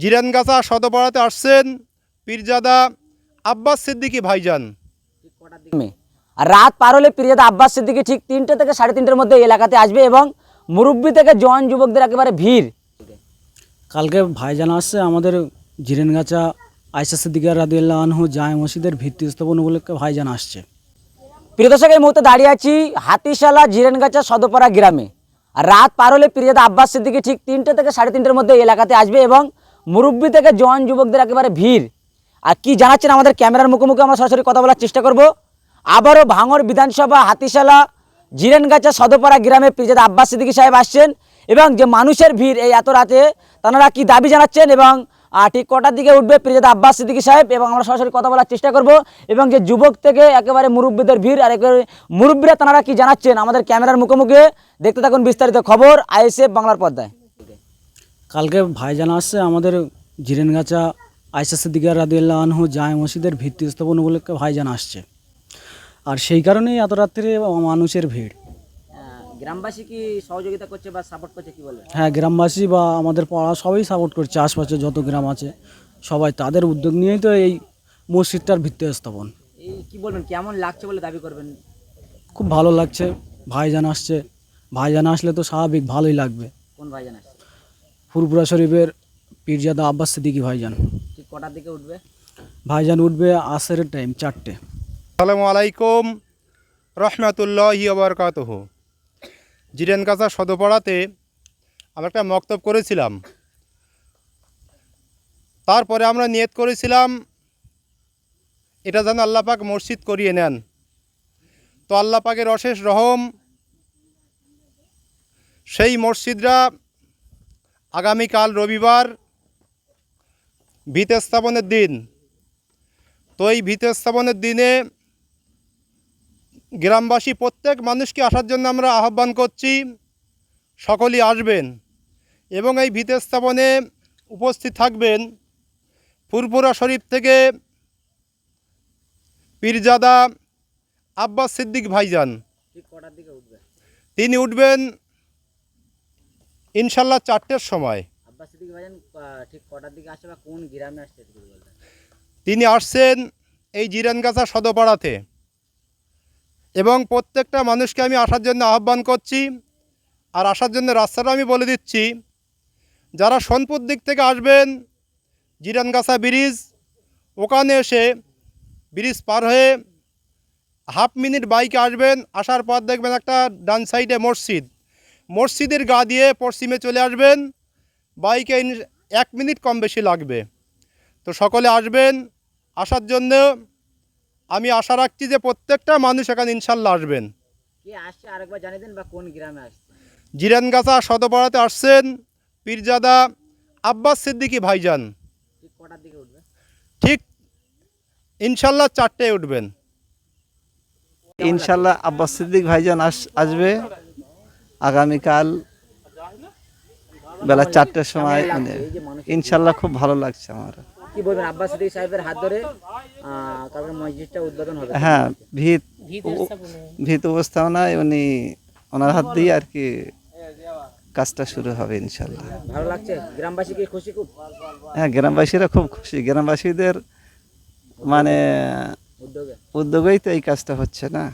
জিরানগাছা সদপাড়াতে আসছেন পীরজাদা আব্বাস সিদ্দিকী ভাইজান। আর রাত পার হলে পিরিজাদা আব্বাস সিদ্দিকি ঠিক তিনটে থেকে সাড়ে তিনটের মধ্যে এই এলাকাতে আসবে এবং মুরব্বী থেকে জওয়ান যুবকদের একেবারে ভিড়। কালকে ভাইজান আসছে আমাদের জিরেনগাছা আয়সা সিদ্দিকা রাদিয়াল্লাহ আনহু জায় মসজিদের ভিত্তি স্থাপন উপলক্ষে ভাইজান আসছে। প্রিয় দর্শক এই মুহূর্তে দাঁড়িয়ে আছি হাতিশালা জিরেনগাছা সদপাড়া গ্রামে। আর রাত পার হলে পিরিজাদা আব্বাস সিদ্দিকি ঠিক তিনটে থেকে সাড়ে তিনটের মধ্যে এলাকাতে আসবে এবং মুরব্বী থেকে জওয়ান যুবকদের একেবারে ভিড়। আর কি জানাচ্ছেন আমাদের ক্যামেরার মুখোমুখি আমরা সরাসরি কথা বলার চেষ্টা করব? আবারও ভাঙর বিধানসভা, হাতিশালা, জিরেনগাছা, সদপাড়া গ্রামে পিরিজাদা আব্বাস সিদ্দিকি সাহেব আসছেন এবং যে মানুষের ভিড় এই এত রাতে, তারা কি দাবি জানাচ্ছেন এবং ঠিক কটার দিকে উঠবে পিরিজাদা আব্বাস সিদ্দিকি সাহেব এবং আমরা সরাসরি কথা বলার চেষ্টা করব এবং যে যুবক থেকে একেবারে মুরব্বীদের ভিড় আর একেবারে মুরব্বীরা তারা কি জানাচ্ছেন আমাদের ক্যামেরার মুখোমুখি দেখতে থাকুন বিস্তারিত খবর, আইএসএফ বাংলার পর্দায়। কালকে ভাইজান আসছে আমাদের জিরেনগাছা আয়সা সিদ্দিকা রাদিয়াল্লাহ আনহু জায় মসজিদের ভিত্তি স্থাপন উপলক্ষে ভাইজান আসছে। আর সেই কারণেই এত রাত্রে মানুষের ভিড়। গ্রামবাসী কি সহযোগিতা করছে বা সাপোর্ট করছে কি বলবেন হ্যাঁ গ্রামবাসী বা আমাদের পাড়া সবাই সাপোর্ট করছে আশপাশে যত গ্রাম আছে সবাই তাদের উদ্যোগ নিয়েই তো এই মসজিদটার ভিত্তি স্থাপন। এই কি বলবেন কেমন লাগছে বলে দাবি করবেন? খুব ভালো লাগছে ভাইজান আসছে। ভাইজান আসলে তো স্বাভাবিক ভালোই লাগবে। কোন ভাই জানাচ্ছে ফুরপুরা শরীফের পীরজাদা আব্বাস সিদ্দিকি ভাইজান। ঠিক কটার দিকে উঠবে? ভাইজান উঠবে আসরের টাইম চারটে। আসসালামু আলাইকুম রহমতুল্লাহি আবরকাতহ জিরেনগাছা সদপাড়াতে আমরা একটা মক্তব করেছিলাম। তারপরে আমরা নিয়ত করেছিলাম এটা যেন আল্লাপাক মসজিদ করিয়ে নেন। তো আল্লাপাকের অশেষ রহম সেই মসজিদরা আগামীকাল রবিবার ভিত স্থাপনের দিন। তো এই ভিত স্থাপনের দিনে গ্রামবাসী প্রত্যেক মানুষকে আসার জন্য আমরা আহ্বান করছি সকলেই আসবেন এবং এই ভিত স্থাপনে উপস্থিত থাকবেন ফুরপুরা শরীফ থেকে পীরজাদা আব্বাস সিদ্দিক ভাইজান। তিনি উঠবেন ইনশাল্লাহ চারটের সময়। ঠিক কটার দিকে বা কোন গ্রামে আসছে তিনি আসছেন এই জিরানগাছা সদপাড়াতে। এবং প্রত্যেকটা মানুষকে আমি আসার জন্য আহ্বান করছি আর আসার জন্য রাস্তাটা আমি বলে দিচ্ছি। যারা সোনপুর দিক থেকে আসবেন জিরানগাছা ব্রিজ ওখানে এসে ব্রিজ পার হয়ে হাফ মিনিট বাইকে আসবেন আসার পর দেখবেন একটা ডান সাইডে মসজিদ। মসজিদের গা দিয়ে পশ্চিমে চলে আসবেন। বাইকে এক মিনিট কম বেশি লাগবে। তো সকলে আসবেন আসার জন্য। আমি আশা রাখছি যে প্রত্যেকটা মানুষ এখানে ইনশাল্লাহ আসবেন। কে আসছে আরেকবার জানিয়ে দেন বা কোন গ্রামে আসছে? জিরানগাছা সদপাড়াতে আসছেন পীরজাদা আব্বাস সিদ্দিকী ভাইজান। ঠিক কটার দিকে উঠবে? ঠিক ইনশাল্লাহ চারটেয় উঠবেন। ইনশাল্লাহ আব্বাস সিদ্দিক ভাইজান আস আসবে। আগামীকাল বেলা চারটের সময় মানে ইনশাল্লাহ খুব ভালো লাগছে আমার। কি বলবেন আব্বাস সিদ্দিকী সাহেবের হাত ধরে কালকে মসজিদটা উদ্বোধন হবে। হ্যাঁ ভিত ভিত উপস্থাপনায় উনি ওনার হাত দিয়ে আর কি কাজটা শুরু হবে ইনশাল্লাহ। ভালো লাগছে? গ্রামবাসী কি খুশি খুব? হ্যাঁ গ্রামবাসীরা খুব খুশি। গ্রামবাসীদের মানে উদ্যোগে। উদ্যোগেই তো এই কাজটা হচ্ছে না।